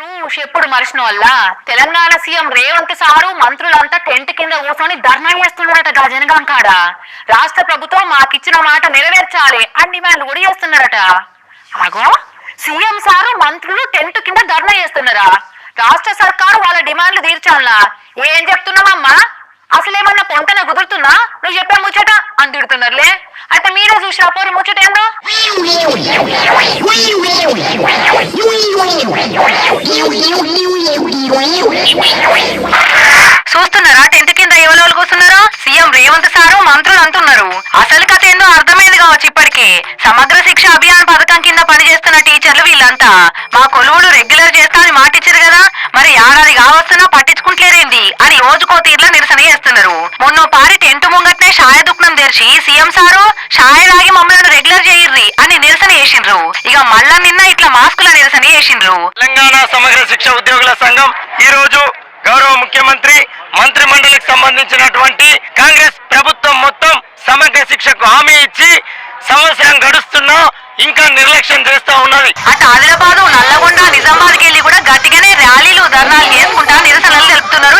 అన్నట్టు చెప్పుడు మరిచిన వల్ల తెలంగాణ సీఎం రేవంత్ సారు మంత్రులంతా టెంట్ కింద కూర్చొని ధర్నా చేస్తున్నారట గజనగం కాడ. రాష్ట్ర ప్రభుత్వం మాకిచ్చిన మాట నెరవేర్చాలి అని డిమాండ్ కూడా చేస్తున్నారట. అగో సీఎం సారు మంత్రులు టెంట్ కింద ధర్నా చేస్తున్నారా? రాష్ట్ర సర్కారు వాళ్ళ డిమాండ్లు తీర్చాలా? ఏం చెప్తున్నావమ్మా? అసలేమన్నా పొంతన కుదురుతున్నా నువ్వు చెప్పే ముచ్చట అని తిడుతున్నారులే. అయితే మీరే చూసి పోరు ముచ్చట చూస్తున్నారా? టెన్త్ కింద ఎవరెవరు కూర్చున్నారో? సీఎం రేవంత్ సారు మంత్రులు అంటున్నారు. అసలు కథ ఏందో అర్థమైంది కావచ్చు ఇప్పటికి. సమగ్ర శిక్ష అభియాన్ పథకం కింద పనిచేస్తున్న టీచర్లు వీళ్ళంతా. మా కొలువులు రెగ్యులర్ చేస్తా అని మాటిచ్చారు కదా? మరి ఏడాది కావస్తున్నా పట్టించుకుంటలేరేంది? అని రోజుకో తీర్లా నిరసన చేస్తున్నారు. మొన్న పారి టెంట్ ముంగట్నే షాయ దుఃఖం తెరిచి సీఎం సారు షాయ లాగి మమ్మల్ని రెగ్యులర్ చేయర్రి అని నిరసన చేసిండ్రు ఇక మళ్ళా నిన్న ఇట్లా మాస్కుల నిరసన చేసిండ్రు తెలంగాణ సమగ్ర శిక్ష ఉద్యోగుల సంఘం ఈ రోజు గౌరవ ముఖ్యమంత్రి మంత్రి మండలికి సంబంధించినటువంటి కాంగ్రెస్ ప్రభుత్వం మొత్తం సమగ్ర శిక్షకు హామీ ఇచ్చి సంవత్సరం గడుస్తున్నా ఇంకా నిర్లక్ష్యం చేస్తా ఉన్నది. అటు ఆదిలాబాద్ నల్లగొండ నిజామాబాద్ కెళ్ళి కూడా గట్టిగానే ర్యాలీలు ధర్నాలు చేసుకుంటా నిరసనలు తెలుపుతున్నారు.